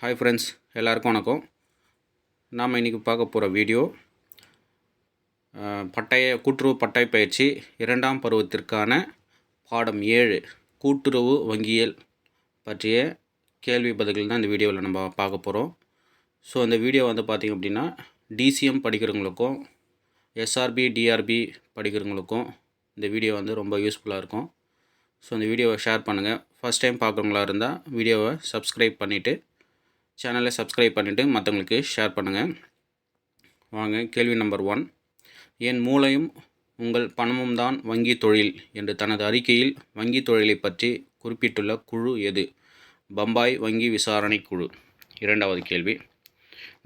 Hi friends எல்லாருக்கும் வணக்கம். நாம் இன்றைக்கி பார்க்க போகிற வீடியோ பட்டய கூட்டுறவு பட்டய பயிற்சி இரண்டாம் பருவத்திற்கான பாடம் ஏழு கூட்டுறவு வங்கியல் பற்றிய கேள்வி பதில்கள் தான் இந்த வீடியோவில் நம்ம பார்க்க போகிறோம் ஸோ இந்த வீடியோ வந்து பார்த்திங்க அப்படின்னா டிசிஎம் படிக்கிறவங்களுக்கும் எஸ்ஆர்பி டிஆர்பி படிக்கிறவங்களுக்கும் இந்த வீடியோ வந்து ரொம்ப யூஸ்ஃபுல்லாக இருக்கும். ஸோ இந்த வீடியோவை ஷேர் பண்ணுங்கள் ஃபஸ்ட் டைம் பார்க்குறவங்களா இருந்தால் வீடியோவை சப்ஸ்கிரைப் பண்ணிவிட்டு சேனலை சப்ஸ்கிரைப் பண்ணிவிட்டு மற்றவங்களுக்கு ஷேர் பண்ணுங்கள் வாங்க கேள்வி நம்பர் ஒன். என் மூளையும் உங்கள் பணமும் தான் வங்கி தொழில் என்று தனது அறிக்கையில் வங்கி தொழிலை பற்றி குறிப்பிட்டுள்ள குழு எது? பம்பாய் வங்கி விசாரணை குழு. இரண்டாவது கேள்வி.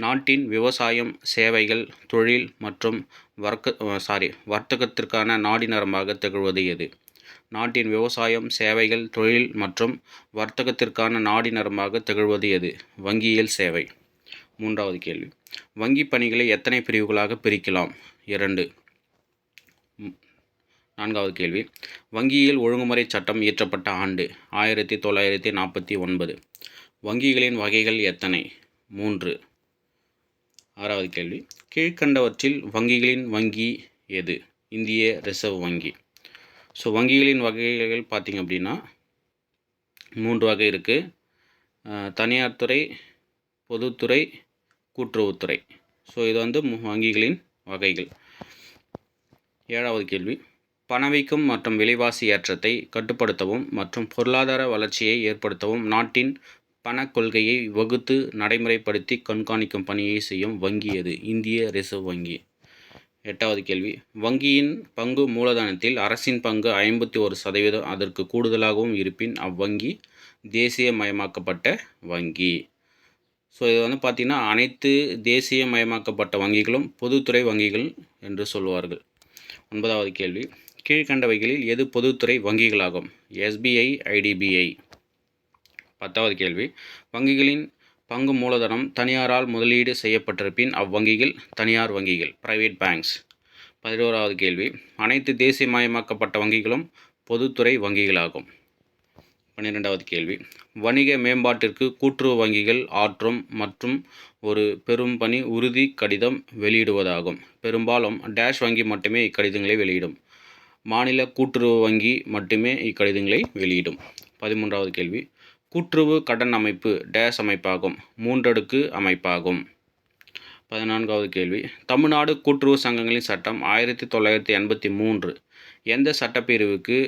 நாட்டின் விவசாயம் சேவைகள் தொழில் மற்றும் வர்க்க சாரி வர்த்தகத்திற்கான நாடி நரம்பாக திகழ்வது எது? நாட்டின் விவசாயம் சேவைகள் தொழில் மற்றும் வர்த்தகத்திற்கான நாடி நரம்பாக திகழ்வது எது? வங்கியியல் சேவை. மூன்றாவது கேள்வி. வங்கி பணிகளை எத்தனை பிரிவுகளாக பிரிக்கலாம்? இரண்டு. நான்காவது கேள்வி. வங்கியியல் ஒழுங்குமுறை சட்டம் இயற்றப்பட்ட ஆண்டு ஆயிரத்தி தொள்ளாயிரத்தி நாற்பத்தி ஒன்பது. வங்கிகளின் வகைகள் எத்தனை? மூன்று. ஆறாவது கேள்வி. கீழ்க்கண்டவற்றில் வங்கிகளின் வங்கி எது? இந்திய ரிசர்வ் வங்கி. ஸோ வங்கிகளின் வகைகள் பார்த்திங்க அப்படின்னா மூன்று வகை இருக்குது தனியார் துறை பொதுத்துறை கூட்டுறவுத்துறை ஸோ இது வந்து மு- வங்கிகளின் வகைகள். ஏழாவது கேள்வி. பணவீக்கம் மற்றும் விலைவாசி ஏற்றத்தை கட்டுப்படுத்தவும் மற்றும் பொருளாதார வளர்ச்சியை ஏற்படுத்தவும் நாட்டின் பணக் கொள்கையை வகுத்து நடைமுறைப்படுத்தி கண்காணிக்கும் பணியை செய்யும் வங்கி எது? இந்திய ரிசர்வ் வங்கி. எட்டாவது கேள்வி. வங்கியின் பங்கு மூலதனத்தில் அரசின் பங்கு ஐம்பத்தி ஒரு சதவீதம் அதற்கு கூடுதலாகவும் இருப்பின் அவ்வங்கி தேசியமயமாக்கப்பட்ட வங்கி. ஸோ இது வந்து பார்த்திங்கன்னா அனைத்து தேசியமயமாக்கப்பட்ட வங்கிகளும் பொதுத்துறை வங்கிகள் என்று சொல்வார்கள். ஒன்பதாவது கேள்வி. கீழ்கண்டவைகளில் எது பொதுத்துறை வங்கிகளாகும்? எஸ்பிஐ ஐடிபிஐ பத்தாவது கேள்வி. வங்கிகளின் பங்கு மூலதனம் தனியாரால் முதலீடு செய்யப்பட்டிருப்பின் அவ்வங்கிகள் தனியார் வங்கிகள் பிரைவேட் பேங்க்ஸ் பதினோராவது கேள்வி. அனைத்து தேசியமயமாக்கப்பட்ட வங்கிகளும் பொதுத்துறை வங்கிகளாகும். பன்னிரெண்டாவது கேள்வி. வணிக மேம்பாட்டிற்கு கூட்டுறவு வங்கிகள் ஆற்றும் மற்றும் ஒரு பெரும் பணி உறுதி கடிதம் வெளியிடுவதாகும். பெரும்பாலும் டேஷ் வங்கி மட்டுமே இக்கடிதங்களை வெளியிடும். மாநில கூட்டுறவு வங்கி மட்டுமே இக்கடிதங்களை வெளியிடும். பதிமூன்றாவது கேள்வி. கூட்டுறவு கடன் அமைப்பு டேஸ் அமைப்பாகும். மூன்றடுக்கு அமைப்பாகும். பதினான்காவது கேள்வி. தமிழ்நாடு கூட்டுறவு சங்கங்களின் சட்டம் ஆயிரத்தி தொள்ளாயிரத்தி எண்பத்தி மூன்று. எந்த சட்டப்பிரிவுக்கு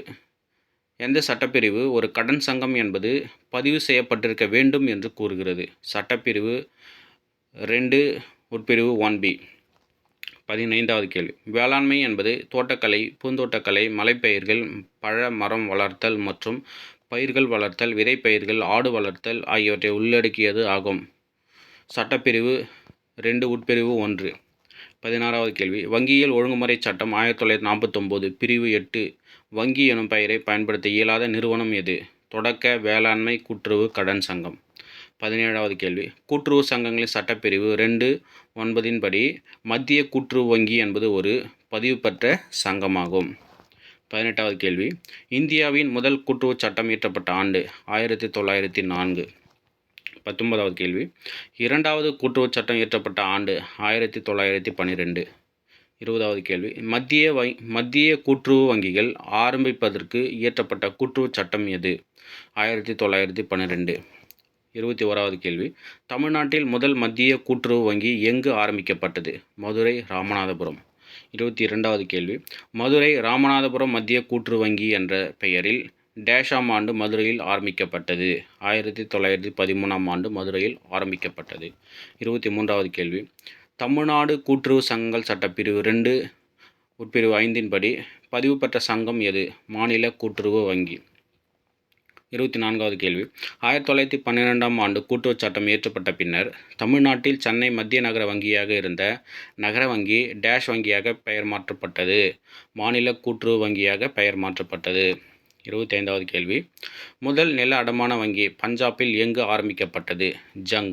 எந்த சட்டப்பிரிவு ஒரு கடன் சங்கம் என்பது பதிவு செய்யப்பட்டிருக்க வேண்டும் என்று கூறுகிறது. சட்டப்பிரிவு ரெண்டு உட்பிரிவு ஒன் பி. பதினைந்தாவது கேள்வி. வேளாண்மை என்பது தோட்டக்கலை பூந்தோட்டக்கலை மலைப்பயிர்கள் பழ மரம் வளர்த்தல் மற்றும் பயிர்கள் வளர்த்தல் விதைப்பயிர்கள் ஆடு வளர்த்தல் ஆகியவற்றை உள்ளடக்கியது ஆகும். சட்டப்பிரிவு ரெண்டு உட்பிரிவு ஒன்று. பதினாறாவது கேள்வி. வங்கியியல் ஒழுங்குமுறை சட்டம் ஆயிரத்தி தொள்ளாயிரத்தி நாற்பத்தொம்போது பிரிவு எட்டு. வங்கி எனும் பெயரை பயன்படுத்த இயலாத நிறுவனம் எது? தொடக்க வேளாண்மை கூட்டுறவு கடன் சங்கம். பதினேழாவது கேள்வி. கூட்டுறவு சங்கங்களின் சட்டப்பிரிவு ரெண்டு ஒன்பதின்படி மத்திய கூட்டுறவு வங்கி என்பது ஒரு பதிவு பெற்ற சங்கமாகும். பதினெட்டாவது கேள்வி. இந்தியாவின் முதல் கூட்டுறவு சட்டம் இயற்றப்பட்ட ஆண்டு ஆயிரத்தி தொள்ளாயிரத்தி நான்கு. பத்தொன்பதாவது கேள்வி. இரண்டாவது கூட்டுறவு சட்டம் இயற்றப்பட்ட ஆண்டு ஆயிரத்தி தொள்ளாயிரத்தி பன்னிரெண்டு. இருபதாவது கேள்வி. மத்திய வ மத்திய கூட்டுறவு வங்கிகள் ஆரம்பிப்பதற்கு இயற்றப்பட்ட கூட்டுறவு சட்டம் எது? ஆயிரத்தி தொள்ளாயிரத்தி பன்னிரெண்டு. இருபத்தி ஓராவது கேள்வி. தமிழ்நாட்டில் முதல் மத்திய கூட்டுறவு வங்கி எங்கு ஆரம்பிக்கப்பட்டது? மதுரை ராமநாதபுரம். இருபத்தி இரண்டாவது கேள்வி. மதுரை ராமநாதபுரம் மத்திய கூற்று வங்கி என்ற பெயரில் டேஷாம் ஆண்டு மதுரையில் ஆரம்பிக்கப்பட்டது. ஆயிரத்தி தொள்ளாயிரத்தி பதிமூணாம் ஆண்டு மதுரையில் ஆரம்பிக்கப்பட்டது. இருபத்தி மூன்றாவது கேள்வி. தமிழ்நாடு கூட்டுறவு சங்கங்கள் சட்டப்பிரிவு ரெண்டு உட்பிரிவு ஐந்தின்படி பதிவு பெற்ற சங்கம் எது? மாநில கூட்டுறவு வங்கி. இருபத்தி நான்காவது கேள்வி. ஆயிரத்தி தொள்ளாயிரத்தி பன்னிரெண்டாம் ஆண்டு கூட்டுறவு சட்டம் இயற்றப்பட்ட பின்னர் தமிழ்நாட்டில் சென்னை மத்திய நகர வங்கியாக இருந்த நகர வங்கி டேஷ் வங்கியாக பெயர் மாற்றப்பட்டது. மாநில கூட்டுறவு வங்கியாக பெயர் மாற்றப்பட்டது. இருபத்தைந்தாவது கேள்வி. முதல் நில அடமான வங்கி பஞ்சாபில் எங்கு ஆரம்பிக்கப்பட்டது? ஜங்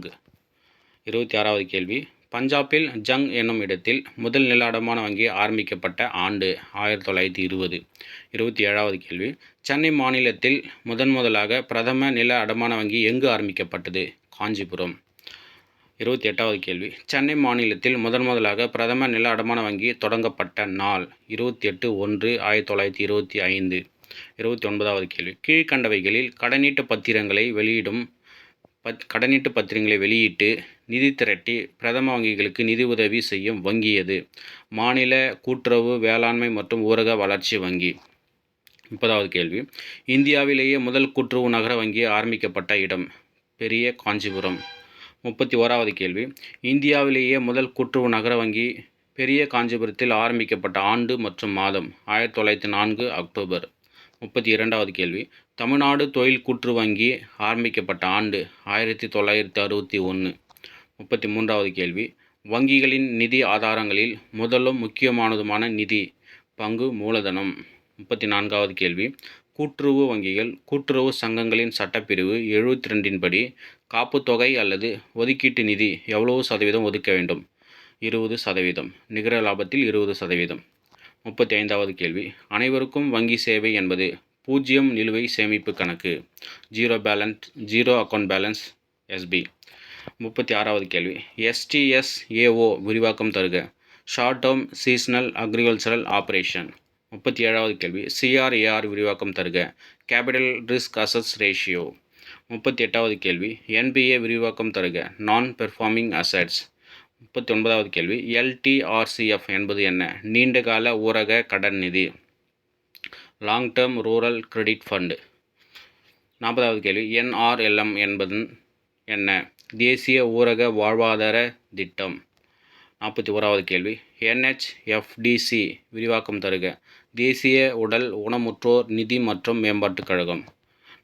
இருபத்தி ஆறாவது கேள்வி. பஞ்சாபில் ஜங் என்னும் இடத்தில் முதல் நில அடமான வங்கி ஆரம்பிக்கப்பட்ட ஆண்டு ஆயிரத்தி தொள்ளாயிரத்தி இருபது. இருபத்தி ஏழாவது கேள்வி. சென்னை மாநிலத்தில் முதன் முதலாக பிரதம நில அடமான வங்கி எங்கு ஆரம்பிக்கப்பட்டது? காஞ்சிபுரம். இருபத்தி எட்டாவது கேள்வி. சென்னை மாநிலத்தில் முதன் முதலாக பிரதம நில அடமான வங்கி தொடங்கப்பட்ட நாள் இருபத்தி எட்டு ஒன்று ஆயிரத்தி தொள்ளாயிரத்தி இருபத்தி ஐந்து. இருபத்தி ஒன்பதாவது கேள்வி. கீழ்கண்டவைகளில் கடனீட்டு பத்திரங்களை வெளியிடும் பத் கடனீட்டு பத்திரங்களை வெளியிட்டு நிதி திரட்டி பிரதம வங்கிகளுக்கு நிதி உதவி செய்யும் வங்கி எது மாநில கூட்டுறவு வேளாண்மை மற்றும் ஊரக வளர்ச்சி வங்கி. முப்பதாவது கேள்வி. இந்தியாவிலேயே முதல் கூட்டுறவு நகர வங்கி ஆரம்பிக்கப்பட்ட இடம் பெரிய காஞ்சிபுரம். முப்பத்தி ஓராவது கேள்வி. இந்தியாவிலேயே முதல் கூட்டுறவு நகர வங்கி பெரிய காஞ்சிபுரத்தில் ஆரம்பிக்கப்பட்ட ஆண்டு மற்றும் மாதம் ஆயிரத்தி தொள்ளாயிரத்தி நான்கு அக்டோபர். முப்பத்தி இரண்டாவது கேள்வி. தமிழ்நாடு தொழில் கூற்று வங்கி ஆரம்பிக்கப்பட்ட ஆண்டு ஆயிரத்தி தொள்ளாயிரத்தி அறுபத்தி ஒன்று. முப்பத்தி மூன்றாவது கேள்வி. வங்கிகளின் நிதி ஆதாரங்களில் முதலும் முக்கியமானதுமான நிதி பங்கு மூலதனம். முப்பத்தி நான்காவது கேள்வி. கூட்டுறவு வங்கிகள் கூட்டுறவு சங்கங்களின் சட்டப்பிரிவு எழுபத்தி ரெண்டின் படி காப்புத்தொகை அல்லது ஒதுக்கீட்டு நிதி எவ்வளவு சதவீதம் ஒதுக்க வேண்டும்? இருபது சதவீதம். நிகர லாபத்தில் இருபது சதவீதம். முப்பத்தி ஐந்தாவது கேள்வி. அனைவருக்கும் வங்கி சேவை என்பது பூஜ்ஜியம் நிலுவை சேமிப்பு கணக்கு. Zero balance zero account balance SB முப்பத்தி ஆறாவது கேள்வி. எஸ்டிஎஸ் ஏஓ விரிவாக்கம் தருக. Short term seasonal agricultural operation. முப்பத்தி ஏழாவது கேள்வி சிஆர்ஏஆர் விரிவாக்கம் தருக. Capital risk assets ratio. முப்பத்தி எட்டாவது கேள்வி என்பிஏ விரிவாக்கம் தருக. நான் பெர்ஃபார்மிங் அசட்ஸ். முப்பத்தி ஒன்பதாவது கேள்வி எல்டிஆர்சிஎஃப் என்பது என்ன? நீண்டகால ஊரக கடன் நிதி. Long term rural credit fund நாற்பதாவது கேள்வி. என்ஆர்எல்எம் என்பது என்ன? தேசிய ஊரக வாழ்வாதார திட்டம். நாற்பத்தி ஓராவது கேள்வி. என்ஹெச்எஃப்டிசி விரிவாக்கம் தருக. தேசிய உடல் ஊனமுற்றோர் நிதி மற்றும் மேம்பாட்டுக் கழகம்.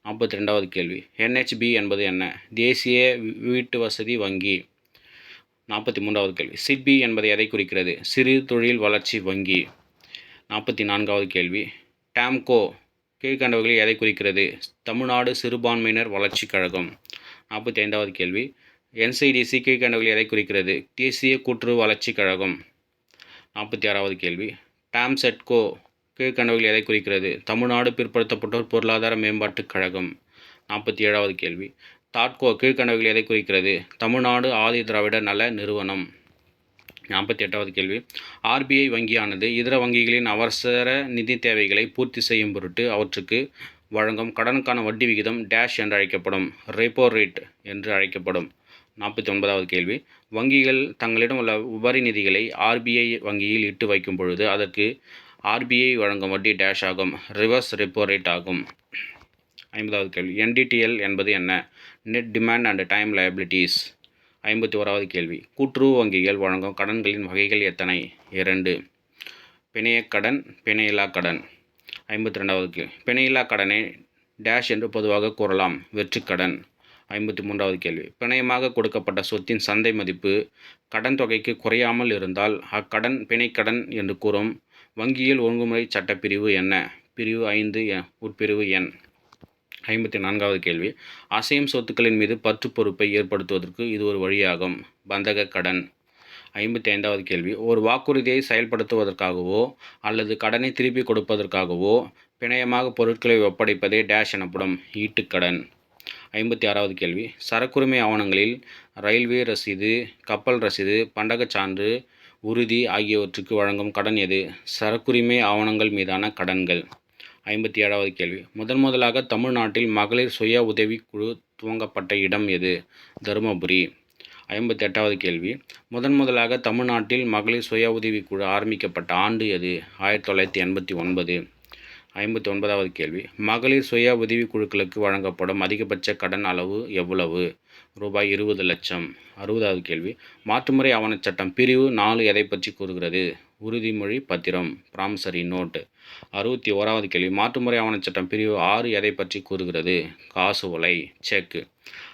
நாற்பத்தி ரெண்டாவது கேள்வி. என்ஹெச்பி என்பது என்ன? தேசிய வீட்டு வசதி வங்கி. நாற்பத்தி மூன்றாவது கேள்வி. சிட்பி என்பது எதை குறிக்கிறது? சிறு தொழில் வளர்ச்சி வங்கி. நாற்பத்தி நான்காவது கேள்வி. டாம்கோ கீழ்கண்டவர்களில் எதை குறிக்கிறது? தமிழ்நாடு சிறுபான்மையினர் வளர்ச்சிக் கழகம். நாற்பத்தி ஐந்தாவது கேள்வி. என்சிடிசி கீழ்கண்டவர்களில் எதை குறிக்கிறது? தேசிய கூட்டுறவு வளர்ச்சிக் கழகம். நாற்பத்தி ஆறாவது கேள்வி. டாம்செட்கோ கீழ்கண்டவர்களில் எதை குறிக்கிறது? தமிழ்நாடு பிற்படுத்தப்பட்டோர் பொருளாதார மேம்பாட்டுக் கழகம். நாற்பத்தி ஏழாவது கேள்வி. தாட்கோ கீழ்கண்டவர்கள் எதை குறிக்கிறது? தமிழ்நாடு ஆதி திராவிட நல நிறுவனம். நாற்பத்தி எட்டாவது கேள்வி. ஆர்பிஐ வங்கியானது இதர வங்கிகளின் அவசர நிதி தேவைகளை பூர்த்தி செய்யும் பொருட்டு அவற்றுக்கு வழங்கும் கடனுக்கான வட்டி விகிதம் டேஷ் என்று அழைக்கப்படும். ரெப்போ ரேட் என்று அழைக்கப்படும். நாற்பத்தி ஒன்பதாவது கேள்வி. வங்கிகள் தங்களிடம் உள்ள உபரி நிதிகளை ஆர்பிஐ வங்கியில் இட்டு வைக்கும் பொழுது அதற்கு ஆர்பிஐ வழங்கும் வட்டி டேஷ் ஆகும். ரிவர்ஸ் ரெப்போ ரேட் ஆகும். ஐம்பதாவது கேள்வி. என்டிடிஎல் என்பது என்ன? Net demand and time liabilities ஐம்பத்தி ஓராவது கேள்வி. கூட்டுறவு வங்கிகள் வழங்கும் கடன்களின் வகைகள் எத்தனை? இரண்டு. பிணையக் கடன் பிணையில்லா கடன். ஐம்பத்தி ரெண்டாவது கேள்வி பிணையில்லா கடனை டேஷ் என்று பொதுவாக கூறலாம். வெற்றுக்கடன் ஐம்பத்தி மூன்றாவது கேள்வி. பிணையமாக கொடுக்கப்பட்ட சொத்தின் சந்தை மதிப்பு கடன் தொகைக்கு குறையாமல் இருந்தால் அக்கடன் பிணைக்கடன் என்று கூறும் வங்கியில் ஒழுங்குமுறை சட்டப்பிரிவு என்ன? பிரிவு ஐந்து எ- உட்பிரிவு எண். ஐம்பத்தி நான்காவது கேள்வி. அசையும் சொத்துக்களின் மீது பற்று பொறுப்பை ஏற்படுத்துவதற்கு இது ஒரு வழியாகும். பந்தக கடன். ஐம்பத்தி ஐந்தாவது கேள்வி. ஒரு வாக்குறுதியை செயல்படுத்துவதற்காகவோ அல்லது கடனை திருப்பி கொடுப்பதற்காகவோ பிணையமாக பொருட்களை ஒப்படைப்பதே டேஷ் எனப்படும் ஈட்டுக்கடன் ஐம்பத்தி ஆறாவது கேள்வி. சரக்குரிமை ஆவணங்களில் ரயில்வே ரசீது கப்பல் ரசீது பண்டகச் சான்று உறுதி ஆகியவற்றுக்கு வழங்கும் கடன் எது? சரக்குரிமை ஆவணங்கள் மீதான கடன்கள். ஐம்பத்தி ஏழாவது கேள்வி. முதன் முதலாக தமிழ்நாட்டில் மகளிர் சுய உதவிக்குழு துவங்கப்பட்ட இடம் எது? தருமபுரி. ஐம்பத்தி எட்டாவது கேள்வி. முதன் முதலாக தமிழ்நாட்டில் மகளிர் சுய உதவிக் குழு ஆரம்பிக்கப்பட்ட ஆண்டு எது? ஆயிரத்தி தொள்ளாயிரத்தி எண்பத்தி ஒன்பது. ஐம்பத்தி ஒன்பதாவது கேள்வி. மகளிர் சுய உதவிக் குழுக்களுக்கு வழங்கப்படும் அதிகபட்ச கடன் அளவு எவ்வளவு? ரூபாய் இருபது லட்சம். அறுபதாவது கேள்வி. மாற்றுமுறை ஆவணச் சட்டம் பிரிவு நாலு எதை பற்றி கூறுகிறது? உறுதிமொழி பத்திரம் ப்ராம்சரி நோட்டு. அறுபத்தி ஓராவது கேள்வி. மாற்றுமுறை ஆவணச் சட்டம் பிரிவு ஆறு எதை பற்றி கூறுகிறது? காசு ஒலை செக்கு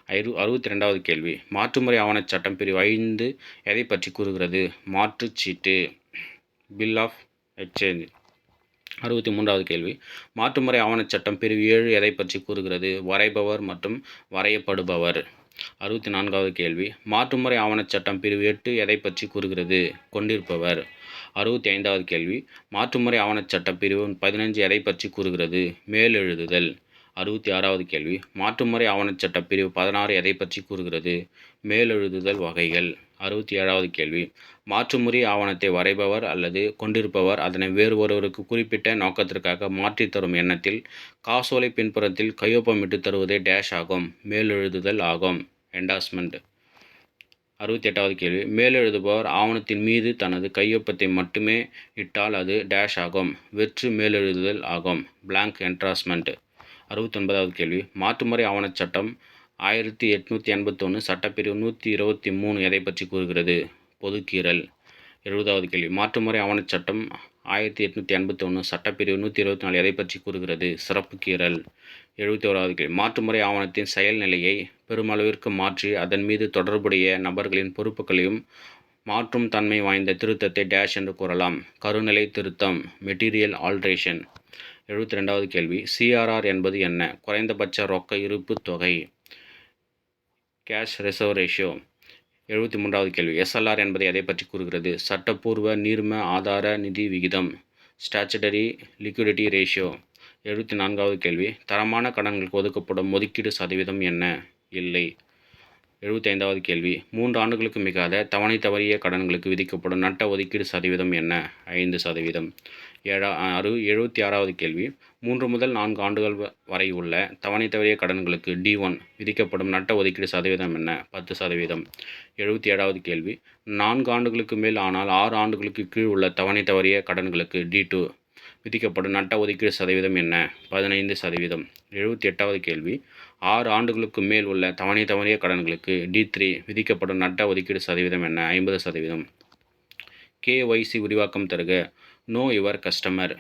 ஐரு அறுபத்தி ரெண்டாவது கேள்வி. மாற்றுமுறை ஆவணச் சட்டம் பிரிவு ஐந்து எதை பற்றி கூறுகிறது? மாற்றுச்சீட்டு பில் ஆஃப் எக்ஸ்சேஞ்ச் அறுபத்தி மூன்றாவது கேள்வி. மாற்றுமுறை ஆவணச் சட்டம் பிரிவு ஏழு எதை பற்றி கூறுகிறது? வரைபவர் மற்றும் வரையப்படுபவர். அறுபத்தி நான்காவது கேள்வி. மாற்றுமுறை ஆவணச் சட்டம் பிரிவு எட்டு எதை பற்றி கூறுகிறது? கொண்டிருப்பவர். அறுபத்தி ஐந்தாவது கேள்வி. மாற்றுமுறை ஆவணச் சட்டம் பிரிவு பதினஞ்சு எதை பற்றி கூறுகிறது? மேலெழுதுதல். அறுபத்தி ஆறாவது கேள்வி. மாற்றுமுறை ஆவணச் சட்ட பிரிவு பதினாறு எதை பற்றி கூறுகிறது? மேலெழுதுதல் வகைகள். அறுபத்தி ஏழாவது கேள்வி. மாற்றுமுறை ஆவணத்தை வரைபவர் அல்லது கொண்டிருப்பவர் அதனை வேறு ஒருவருக்கு குறிப்பிட்ட நோக்கத்திற்காக மாற்றி தரும் எண்ணத்தில் காசோலை பின்புறத்தில் கையொப்பமிட்டு தருவதே டேஷ் ஆகும். மேலெழுதுதல் ஆகும். என்டாஸ்மெண்ட் அறுபத்தி எட்டாவது கேள்வி. மேலெழுதுபவர் ஆவணத்தின் மீது தனது கையொப்பத்தை மட்டுமே இட்டால் அது டேஷ் ஆகும். வெற்று மேலெழுதுதல் ஆகும். பிளாங்க் என்ட்ராஸ்மெண்ட் அறுபத்தொன்பதாவது கேள்வி. மாற்றுமுறை ஆவணச் சட்டம் ஆயிரத்தி எட்நூற்றி எண்பத்தொன்று சட்டப்பிரிவு நூற்றி இருபத்தி மூணு எதை பற்றி கூறுகிறது? பொதுக்கீறல். எழுபதாவது கேள்வி. மாற்றுமுறை ஆவணச் சட்டம் ஆயிரத்தி எட்நூற்றி எண்பத்தொன்று சட்டப்பிரிவு நூற்றி இருபத்தி நாலு எதை பற்றி கூறுகிறது? சிறப்பு கீறல். எழுபத்தி ஓராவது கேள்வி மாற்றுமுறை ஆவணத்தின் செயல்நிலையை பெருமளவிற்கு மாற்றி அதன் மீது தொடர்புடைய நபர்களின் பொறுப்புகளையும் மாற்றும் தன்மை வாய்ந்த திருத்தத்தை டேஷ் என்று கூறலாம். கருநிலை திருத்தம். Material alteration. எழுபத்தி ரெண்டாவது கேள்வி. சிஆர்ஆர் என்பது என்ன? குறைந்தபட்ச ரொக்க இருப்பு தொகை. Cash reserve ratio. எழுபத்தி மூன்றாவது கேள்வி. எஸ்எல்ஆர் என்பது எதை பற்றி கூறுகிறது? சட்டப்பூர்வ நீர்ம ஆதார நிதி விகிதம். Statutory liquidity ratio. எழுபத்தி நான்காவது கேள்வி. தரமான கடன்களுக்கு ஒதுக்கப்படும் ஒதுக்கீடு சதவீதம் என்ன? இல்லை. எழுபத்தி ஐந்தாவது கேள்வி. மூன்று ஆண்டுகளுக்கு மிகாத தவணை தவறிய கடன்களுக்கு விதிக்கப்படும் நட்ட ஒதுக்கீடு சதவீதம் என்ன? ஐந்து சதவீதம். ஏழா அறு எழுபத்தி ஆறாவது கேள்வி. மூன்று முதல் நான்கு ஆண்டுகள் வரை உள்ள தவணை தவறிய கடன்களுக்கு டி ஒன் விதிக்கப்படும் நட்ட ஒதுக்கீடு சதவீதம் என்ன? பத்து சதவீதம். எழுபத்தி ஏழாவது கேள்வி. நான்கு ஆண்டுகளுக்கு மேல் ஆனால் ஆறு ஆண்டுகளுக்கு கீழ் உள்ள தவணை தவறிய கடன்களுக்கு டி டூ விதிக்கப்படும் நட்ட ஒதுக்கீடு சதவீதம் என்ன? பதினைந்து சதவீதம். எழுபத்தி எட்டாவது கேள்வி. ஆறு ஆண்டுகளுக்கு மேல் உள்ள தவணை தவறிய கடன்களுக்கு டி த்ரீ விதிக்கப்படும் நட்ட ஒதுக்கீடு சதவீதம் என்ன? ஐம்பது சதவீதம். கேஒய்சி விரிவாக்கம் தருக. Know your customer.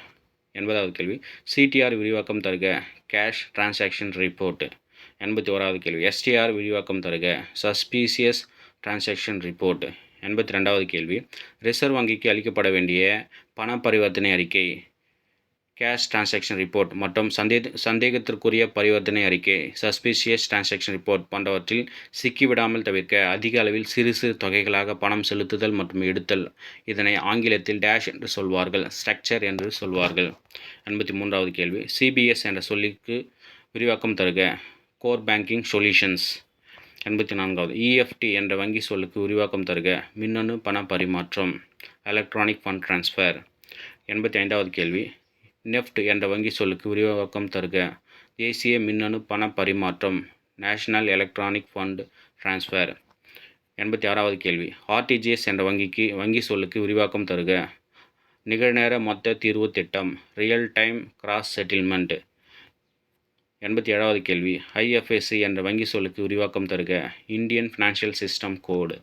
எண்பதாவது கேள்வி. சிடிஆர் விரிவாக்கம் தருக. Cash transaction report. எண்பத்தி ஓராவது கேள்வி எஸ்டிஆர் விரிவாக்கம் தருக. Suspicious transaction report. எண்பத்தி ரெண்டாவது கேள்வி. ரிசர்வ் வங்கிக்கு அளிக்கப்பட வேண்டிய பண பரிவர்த்தனை அறிக்கை. கேஷ் டிரான்சாக்ஷன் ரிப்போர்ட் மற்றும் சந்தே சந்தேகத்திற்குரிய பரிவர்த்தனை அறிக்கை சஸ்பீஷியஸ் டிரான்சாக்ஷன் ரிப்போர்ட் போன்றவற்றில் சிக்கிவிடாமல் தவிர்க்க அதிக அளவில் சிறு சிறு தொகைகளாக பணம் செலுத்துதல் மற்றும் எடுத்தல். இதனை ஆங்கிலத்தில் டேஷ் என்று சொல்வார்கள் ஸ்ட்ரக்சர் என்று சொல்வார்கள். எண்பத்தி மூன்றாவது கேள்வி. சிபிஎஸ் என்ற சொல்லிக்கு விரிவாக்கம் தருக. கோர் பேங்கிங் சொல்யூஷன்ஸ் எண்பத்தி நான்காவது. இஎஃப்டி என்ற வங்கி சொல்லுக்கு விரிவாக்கம் தருக. மின்னணு பண பரிமாற்றம். எலக்ட்ரானிக் ஃபண்ட் ட்ரான்ஸ்ஃபர் எண்பத்தி ஐந்தாவது கேள்வி. நெஃப்ட் என்ற வங்கி சொல்லுக்கு விரிவாக்கம் தருக. தேசிய மின்னணு பண பரிமாற்றம் நேஷனல் எலக்ட்ரானிக் ஃபண்ட் ட்ரான்ஸ்ஃபர். எண்பத்தி ஆறாவது கேள்வி. ஆர்டிஜிஎஸ் என்ற வங்கிக்கு வங்கி சொல்லுக்கு விரிவாக்கம் தருக. நிகழ்நேர மொத்த தீர்வு திட்டம் ரியல் டைம் கிராஸ் செட்டில்மெண்ட் எண்பத்தி ஏழாவது கேள்வி. ஐஎஃப்எஸ்சி என்ற வங்கி சொல்லுக்கு விரிவாக்கம் தருக. Indian financial system code.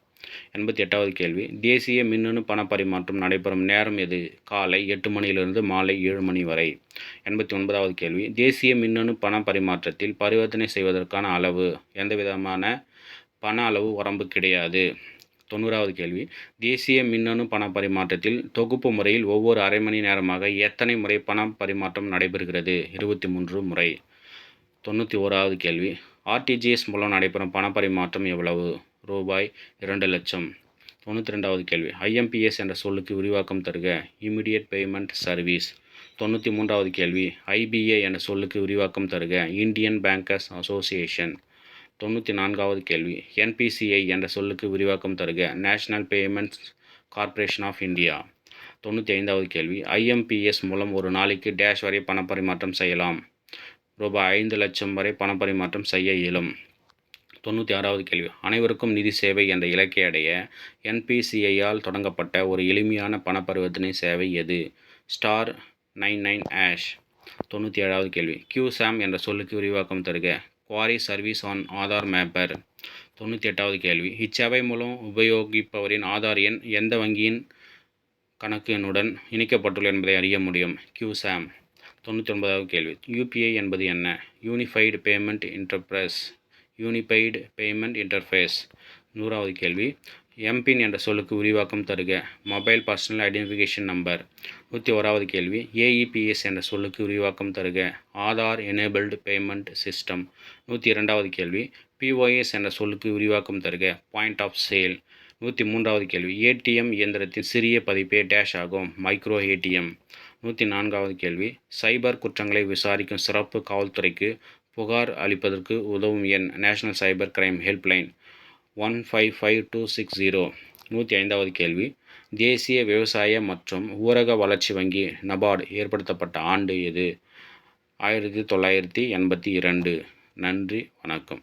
எண்பத்தி எட்டாவது கேள்வி. தேசிய மின்னணு பண பரிமாற்றம் நடைபெறும் நேரம் எது? காலை எட்டு மணியிலிருந்து மாலை ஏழு மணி வரை. எண்பத்தி ஒன்பதாவது கேள்வி. தேசிய மின்னணு பண பரிமாற்றத்தில் பரிவர்த்தனை செய்வதற்கான அளவு? எந்த விதமான பண அளவு வரம்பு கிடையாது. தொண்ணூறாவது கேள்வி. தேசிய மின்னணு பண பரிமாற்றத்தில் தொகுப்பு முறையில் ஒவ்வொரு அரை மணி நேரமாக எத்தனை முறை பண பரிமாற்றம் நடைபெறுகிறது? இருபத்தி மூன்று முறை. தொண்ணூற்றி ஓராவது கேள்வி. ஆர்டிஜிஎஸ் மூலம் நடைபெறும் பண பரிமாற்றம் எவ்வளவு? ரூபாய் இரண்டு லட்சம். தொண்ணூற்றி ரெண்டாவது கேள்வி. ஐஎம்பிஎஸ் என்ற சொல்லுக்கு விரிவாக்கம் தருக. இமிடியட் பேமெண்ட் சர்வீஸ் தொண்ணூற்றி மூன்றாவது கேள்வி. ஐபிஏ என்ற சொல்லுக்கு விரிவாக்கம் தருக. இந்தியன் பேங்கர்ஸ் அசோசியேஷன் தொண்ணூற்றி நான்காவது கேள்வி. என்பிசிஐ என்ற சொல்லுக்கு விரிவாக்கம் தருக. National Payments Corporation of India தொண்ணூற்றி ஐந்தாவது கேள்வி. ஐஎம்பிஎஸ் மூலம் ஒரு நாளைக்கு டேஷ் வரை பணப்பரிமாற்றம் செய்யலாம். ரூபாய் ஐந்து லட்சம் வரை பணப்பரிமாற்றம் செய்ய இயலும். தொண்ணூற்றி ஆறாவது கேள்வி. அனைவருக்கும் நிதி சேவை என்ற இலக்கை அடைய என்பிசிஐயால் தொடங்கப்பட்ட ஒரு எளிமையான பண பரிவர்த்தனை சேவை எது? Star nine nine hash. தொண்ணூற்றி ஏழாவது கேள்வி. கியூ சாம் என்ற சொல்லுக்கு விரிவாக்கம் தருக. Query service on Aadhaar mapper தொண்ணூற்றி எட்டாவது கேள்வி. இச்சேவை மூலம் உபயோகிப்பவரின் ஆதார் எண் எந்த வங்கியின் கணக்கு எண்ணுடன் இணைக்கப்பட்டுள்ளது என்பதை அறிய முடியும். கியூ சாம் தொண்ணூற்றி ஒன்பதாவது கேள்வி. யூபிஐ என்பது என்ன? Unified payment interface unified payment interface நூறாவது கேள்வி. எம்பின் என்ற சொல்லுக்கு விரிவாக்கம் தருக. மொபைல் பர்சனல் ஐடென்டிஃபிகேஷன் நம்பர் நூற்றி ஓராவது கேள்வி. ஏஇபிஎஸ் என்ற சொல்லுக்கு விரிவாக்கம் தருக. ஆதார் எனேபிள்டு பேமெண்ட் சிஸ்டம் நூற்றி இரண்டாவது கேள்வி. பிஓஎஸ் என்ற சொல்லுக்கு விரிவாக்கம் தருக. பாயிண்ட் ஆஃப் சேல் நூற்றி மூன்றாவது கேள்வி. ஏடிஎம் இயந்திரத்தின் சிறிய பதிப்பே டேஷ் ஆகும். மைக்ரோ ஏடிஎம் நூற்றி நான்காவது கேள்வி. சைபர் குற்றங்களை விசாரிக்கும் சிறப்பு காவல்துறைக்கு புகார் அளிப்பதற்கு உதவும் எண் national cyber crime helpline one five five two six zero. நூற்றி ஐந்தாவது கேள்வி. தேசிய விவசாய மற்றும் ஊரக வளர்ச்சி வங்கி நபார்டு ஏற்படுத்தப்பட்ட ஆண்டு எது? ஆயிரத்தி தொள்ளாயிரத்தி எண்பத்தி இரண்டு. நன்றி வணக்கம்.